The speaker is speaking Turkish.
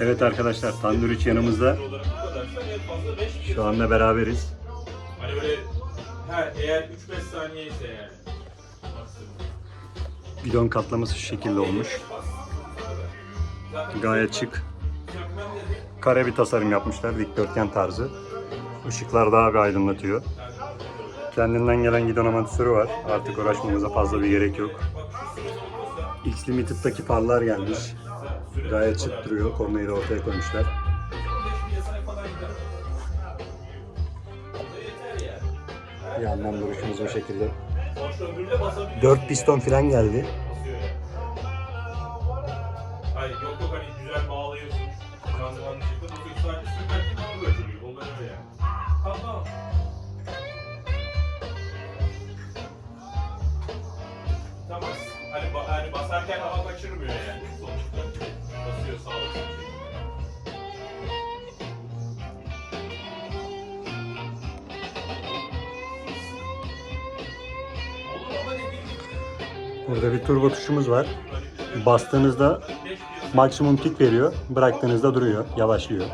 Evet arkadaşlar Tanduriç yanımızda. olarak bu kadarsa en fazla 5 Şu anda beraberiz. Hani böyle ha, eğer 3-5 saniye ise yani. Bidon katlaması şu şekilde olmuş. Gayet şık. Kare bir tasarım yapmışlar. Dikdörtgen tarzı. Işıklar daha bir aydınlatıyor. Kendinden gelen gidon amatüsörü var. Artık uğraşmamıza fazla bir gerek yok. X Limited'daki farlar gelmiş. Gayet şık duruyor. Kornayı ortaya koymuşlar. 15 piyasaya falan gider. O da yeter yani. Bir yandan duruşumuz o şekilde. 4 piston falan geldi. Hayır yok yok hani güzel bağlıyorsun. Randımanlı şekilde basıyorsun. Sadece süperkin hava götürüyor. Onlar öyle yani. Tamam. Hani, ba- basarken hava kaçırmıyor yani sonuçta. Basıyor gibi Burada bir turbo tuşumuz var. Bastığınızda maksimum kick veriyor. Bıraktığınızda duruyor. Yavaşlıyor.